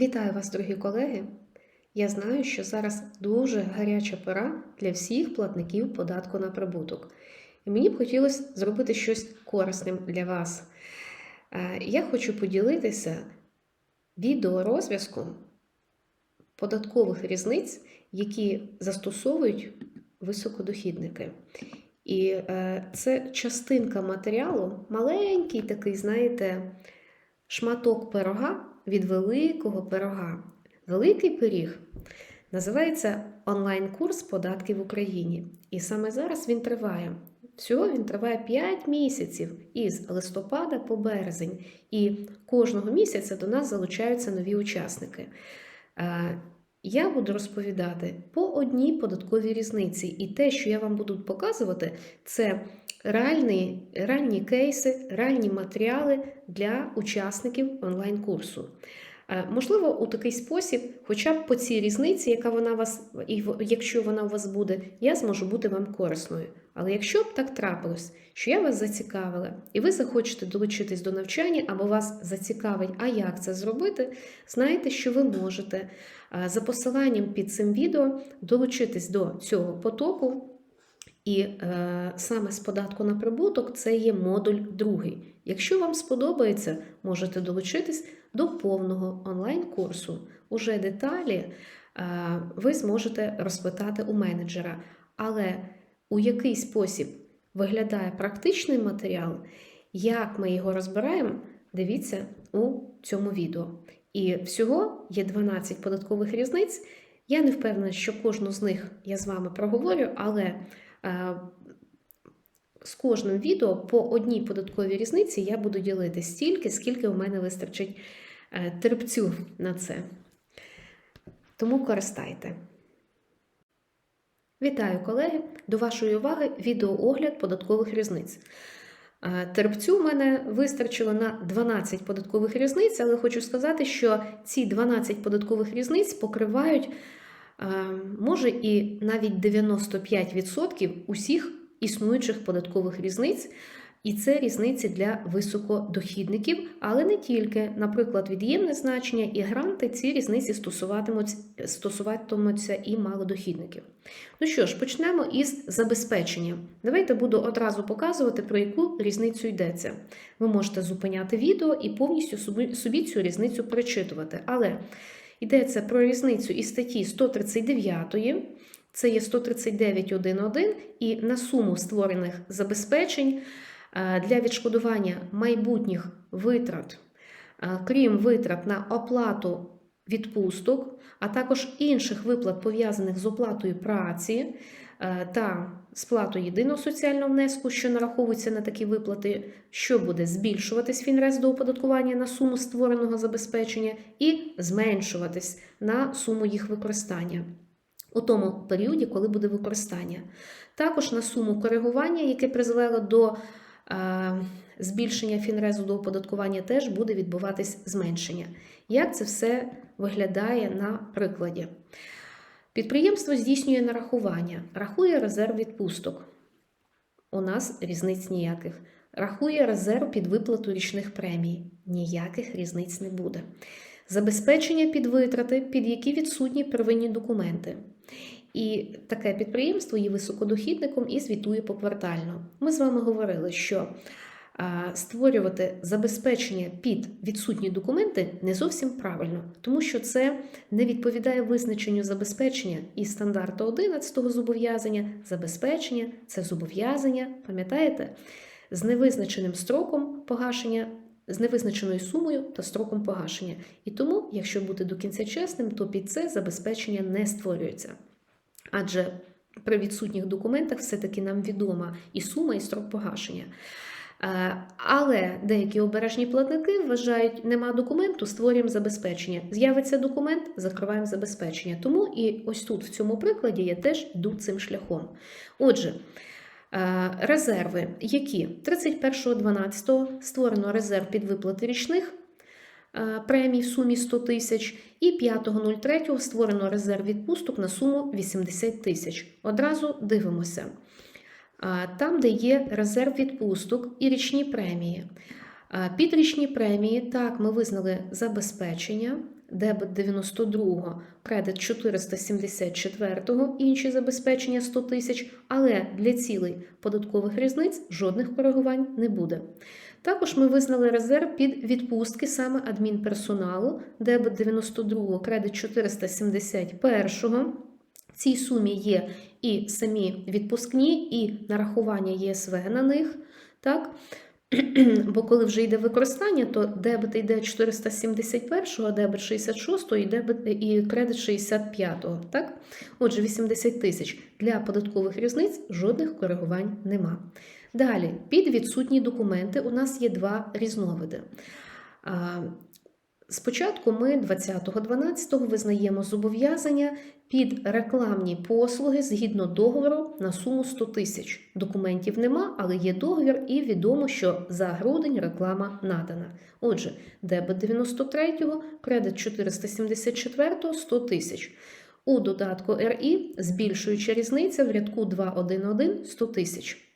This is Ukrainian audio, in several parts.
Вітаю вас, дорогі колеги! Я знаю, що зараз дуже гаряча пора для всіх платників податку на прибуток. І мені б хотілося зробити щось корисним для вас. Е, Я хочу поділитися відеорозв'язком податкових різниць, які застосовують високодохідники. І е, це частинка матеріалу, маленький такий, знаєте, шматок пирога від великого пирога. Великий пиріг називається онлайн-курс податки в Україні. І саме зараз він триває. Всього він триває 5 місяців із листопада по березень. І кожного місяця до нас залучаються нові учасники. Я буду розповідати по одній податковій різниці. І те, що я вам буду показувати, це реальні, реальні кейси, реальні матеріали для учасників онлайн-курсу. Е, Можливо, у такий спосіб, хоча б по цій різниці, яка вона вас, і якщо вона у вас буде, я зможу бути вам корисною. Але якщо б так трапилось, що я вас зацікавила, і ви захочете долучитись до навчання, або вас зацікавить, а як це зробити, знаєте, що ви можете за посиланням під цим відео долучитись до цього потоку. І е, саме з податку на прибуток це є модуль другий. Якщо вам сподобається, можете долучитись до повного онлайн-курсу. Уже деталі е, ви зможете розпитати у менеджера. Але у який спосіб виглядає практичний матеріал, як ми його розбираємо, дивіться у цьому відео. І всього є 12 податкових різниць. Я не впевнена, що кожну з них я з вами проговорю, але е, з кожним відео по одній податковій різниці я буду ділити стільки, скільки у мене вистачить е, терпцю на це. Тому користайте. Вітаю, колеги! До вашої уваги відеоогляд податкових різниць. Е, Терпцю в мене вистачило на 12 податкових різниць, але хочу сказати, що ці 12 податкових різниць покривають, е, може, і навіть 95% усіх існуючих податкових різниць. І це різниці для високодохідників, але не тільки. Наприклад, від'ємне значення і гранти ці різниці стосуватимуть, стосуватимуться і малодохідників. Ну що ж, почнемо із забезпечення. Давайте буду одразу показувати, про яку різницю йдеться. Ви можете зупиняти відео і повністю собі, цю різницю перечитувати. Але йдеться про різницю із статті 139. Це є 139.1.1 і на суму створених забезпечень для відшкодування майбутніх витрат, е, крім витрат на оплату відпусток, а також інших виплат пов'язаних з оплатою праці е, та сплатою єдиного соціального внеску, що нараховується на такі виплати, що буде збільшуватись фінрез до оподаткування на суму створеного забезпечення і зменшуватись на суму їх використання у тому періоді, коли буде використання. Також на суму коригування, яке призвело до е, збільшення фінрезу до оподаткування, теж буде відбуватись зменшення. Як це все виглядає на прикладі? Підприємство здійснює нарахування, рахує резерв відпусток. У нас різниць ніяких. Рахує резерв під виплату річних премій. Ніяких різниць не буде. Забезпечення під витрати, під які відсутні первинні документи. І таке підприємство є високодохідником і звітує поквартально. Ми з вами говорили, що створювати забезпечення під відсутні документи не зовсім правильно, тому що це не відповідає визначенню забезпечення і стандарту 11 зобов'язання. Забезпечення це зобов'язання, пам'ятаєте, з невизначеним строком погашення. З невизначеною сумою та строком погашення. І тому, якщо бути до кінця чесним, то під це забезпечення не створюється. Адже при відсутніх документах все-таки нам відома і сума, і строк погашення. Е, Але деякі обережні платники вважають, нема документу, створюємо забезпечення. З'явиться документ, закриваємо забезпечення. Тому і ось тут, в цьому прикладі, я теж йду цим шляхом. Отже, е, резерви, які 31.12 створено резерв під виплати річних премій в сумі 100 тисяч, і 5.03 створено резерв відпусток на суму 80 тисяч. Одразу дивимося. Там, де є резерв відпусток і річні премії. Під річні премії, так, ми визнали забезпечення дебет 92, кредит 474, інші забезпечення 100 тисяч, але для цілей податкових різниць жодних коригувань не буде. Також ми визнали резерв під відпустки саме адмінперсоналу, дебет 92, кредит 471. В цій сумі є і самі відпускні, і нарахування ЄСВ на них. Так? Бо коли вже йде використання, то дебет йде 471, а дебет 66 і, дебет, і кредит 65. Так? Отже, 80 тисяч. Для податкових різниць жодних коригувань нема. Далі, під відсутні документи у нас є два різновиди. Спочатку ми 20.12 визнаємо зобов'язання під рекламні послуги згідно договору на суму 100 тисяч. Документів нема, але є договір, і відомо, що за грудень реклама надана. Отже, дебет 93, кредит 474 100 тисяч. У додатку РІ збільшуюча різниця в рядку 2.1.1 100 тисяч.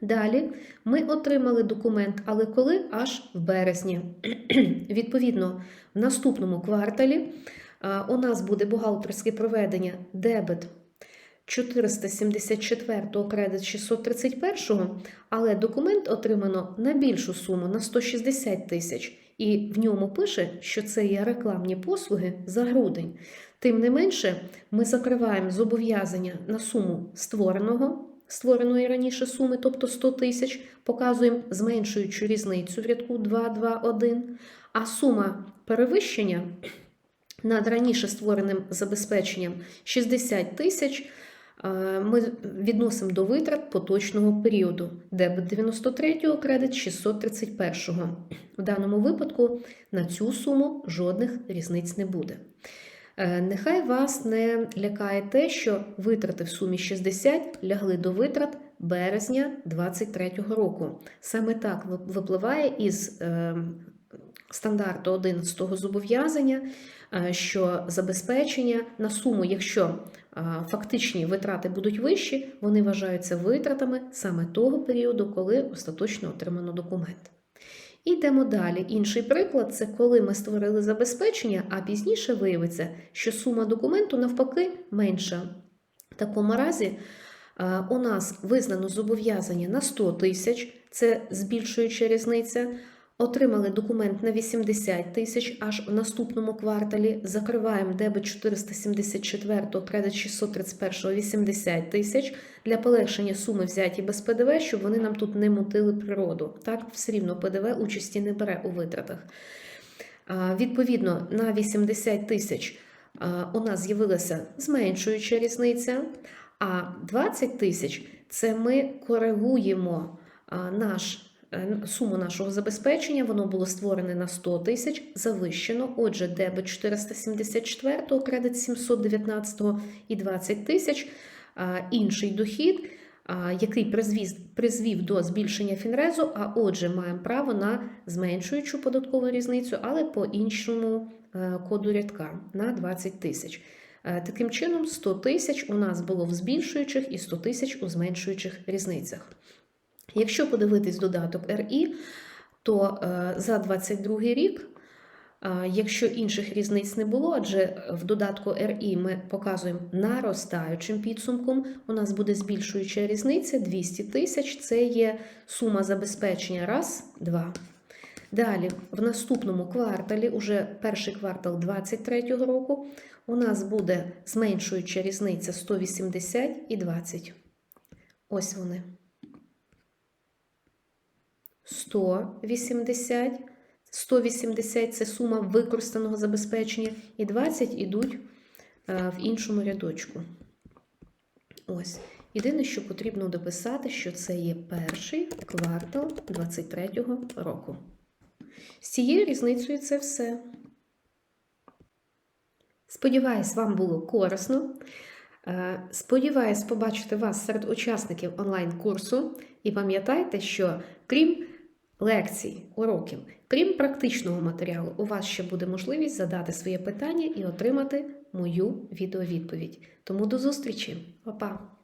Далі ми отримали документ, але коли аж в березні. Відповідно, в наступному кварталі у нас буде бухгалтерське проведення дебет 474 кредит 631, але документ отримано на більшу суму на 160 тисяч, і в ньому пише, що це є рекламні послуги за грудень. Тим не менше, ми закриваємо зобов'язання на суму створеного створеної раніше суми, тобто 100 тисяч, показуємо зменшуючу різницю в рядку 2,2,1, а сума перевищення над раніше створеним забезпеченням 60 тисяч. Ми відносимо до витрат поточного періоду, дебет 93, го кредит 631. го В даному випадку на цю суму жодних різниць не буде. Е, нехай вас не лякає те, що витрати в сумі 60 лягли до витрат березня 2023 року. Саме так випливає із е, стандарту 11 зобов'язання, е, що забезпечення на суму, якщо фактичні витрати будуть вищі, вони вважаються витратами саме того періоду, коли остаточно отримано документ. І йдемо далі. Інший приклад це коли ми створили забезпечення, а пізніше виявиться, що сума документу навпаки менша. В такому разі у нас визнано зобов'язання на 100 тисяч, це збільшуюча різниця. Отримали документ на 80 тисяч аж у наступному кварталі. Закриваємо дебет 474, кредит 631 80 тисяч для полегшення суми взяті без ПДВ, щоб вони нам тут не мутили природу. Так, все рівно ПДВ участі не бере у витратах. Відповідно, на 80 тисяч у нас з'явилася зменшуюча різниця, а 20 тисяч це ми коригуємо наш. Е, суму нашого забезпечення, воно було створене на 100 тисяч, завищено. Отже, дебет 474, кредит 719 і 20 тисяч, інший дохід, який призвів, призвів до збільшення фінрезу, а отже, маємо право на зменшуючу податкову різницю, але по іншому е, коду рядка на 20 тисяч. Е, таким чином, 100 тисяч у нас було в збільшуючих і 100 тисяч у зменшуючих різницях. Якщо подивитись додаток РІ, то е, за 22 рік, е, якщо інших різниць не було, адже в додатку РІ ми показуємо наростаючим підсумком, у нас буде збільшуюча різниця 200 тисяч це є сума забезпечення. Раз, два. Далі, в наступному кварталі, уже перший квартал 2023 року, у нас буде зменшуюча різниця 180 і 20. Ось вони. 180. 180 це сума використаного забезпечення, і 20 йдуть е, в іншому рядочку. Ось. Єдине, що потрібно дописати, що це є перший квартал 2023 року. З цією різницею це все. Сподіваюсь, вам було корисно. Е, сподіваюсь побачити вас серед учасників онлайн-курсу. І пам'ятайте, що крім лекцій, уроків. Крім практичного матеріалу, у вас ще буде можливість задати своє питання і отримати мою відеовідповідь. Тому до зустрічі, Па-па!